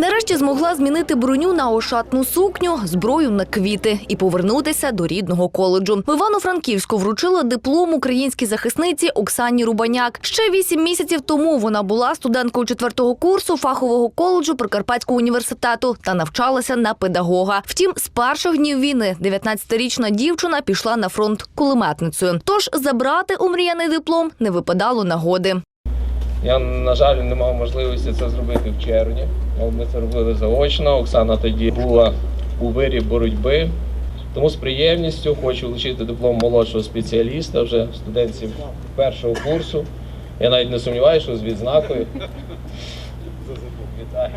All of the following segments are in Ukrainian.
Нарешті змогла змінити броню на ошатну сукню, зброю на квіти і повернутися до рідного коледжу. В Івано-Франківську вручила диплом українській захисниці Оксані Рубаняк. Ще вісім місяців тому вона була студенткою четвертого курсу фахового коледжу Прикарпатського університету та навчалася на педагога. Втім, з перших днів війни 19-річна дівчина пішла на фронт кулеметницею. Тож забрати омріяний диплом не випадало нагоди. Я, на жаль, не мав можливості це зробити в червні. але Ми це робили заочно. Оксана тоді була у вирі боротьби. Тому з приємністю хочу вручити диплом молодшого спеціаліста вже студентів першого курсу. Я навіть не сумніваюся, що з відзнакою. Вітаю.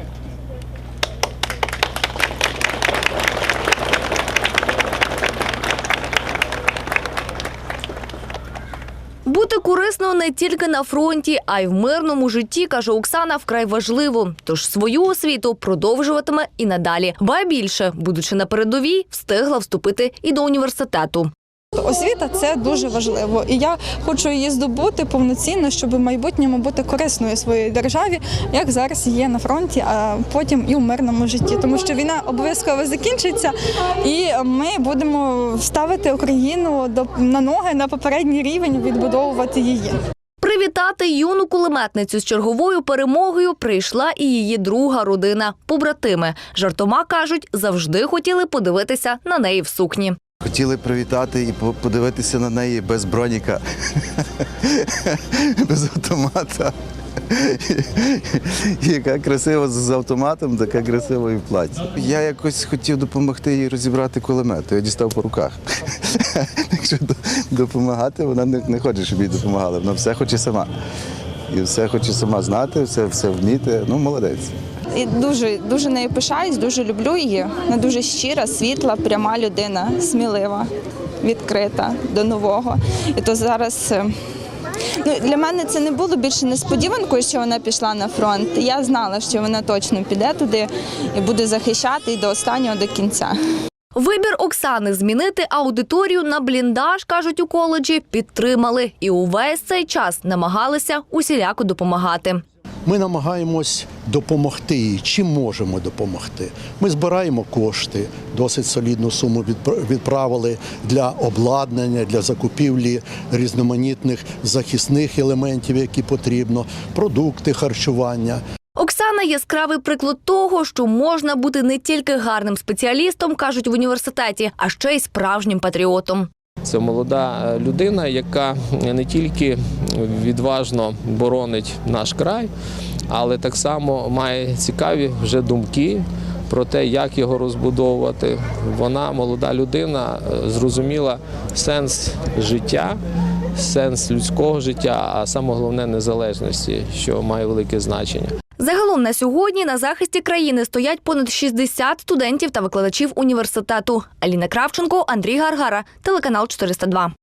Бути корисно не тільки на фронті, а й в мирному житті, каже Оксана, вкрай важливо. Тож свою освіту продовжуватиме і надалі. Ба більше, будучи на передовій, встигла вступити і до університету. Освіта це дуже важливо, і я хочу її здобути повноцінно, щоб в майбутньому бути корисною своїй державі, як зараз є на фронті, а потім і в мирному житті. Тому що війна обов'язково закінчиться, і ми будемо ставити Україну на ноги на попередній рівень, відбудовувати її. Привітати юну кулеметницю з черговою перемогою прийшла і її друга родина. Побратими жартома кажуть, завжди хотіли подивитися на неї в сукні. Хотіли привітати і подивитися на неї без броніка, без автомата. Яка красива з автоматом, така красива і в платі. Я якось хотів допомогти їй розібрати кулемет, я дістав по руках. Якщо допомагати, вона не хоче, щоб їй допомагали. Вона все хоче сама. І все хоче сама знати, все, все вміти. Ну, молодець. Дуже дуже нею пишаюсь, дуже люблю її. Вона дуже щира, світла, пряма людина, смілива, відкрита до нового. І то зараз. е, Ну, для мене це не було більше несподіванкою, що вона пішла на фронт. Я знала, що вона точно піде туди і буде захищати і до останнього до кінця. Вибір Оксани змінити аудиторію на бліндаж, кажуть у коледжі, підтримали і увесь цей час намагалися усіляко допомагати. Ми намагаємось допомогти їй, чим можемо допомогти. Ми збираємо кошти, досить солідну суму відпра- відправили для обладнання, для закупівлі різноманітних захисних елементів, які потрібно, продукти харчування. Оксана яскравий приклад того, що можна бути не тільки гарним спеціалістом, кажуть в університеті, а ще й справжнім патріотом. Це молода е, людина, яка не тільки відважно боронить наш край, але так само має цікаві вже думки про те, як його розбудовувати. Вона, молода людина, е, зрозуміла сенс життя, сенс людського життя, а саме головне незалежності, що має велике значення. Загалом на сьогодні на захисті країни стоять понад 60 студентів та викладачів університету. Аліна Кравченко, Андрій Гаргара, телеканал 402.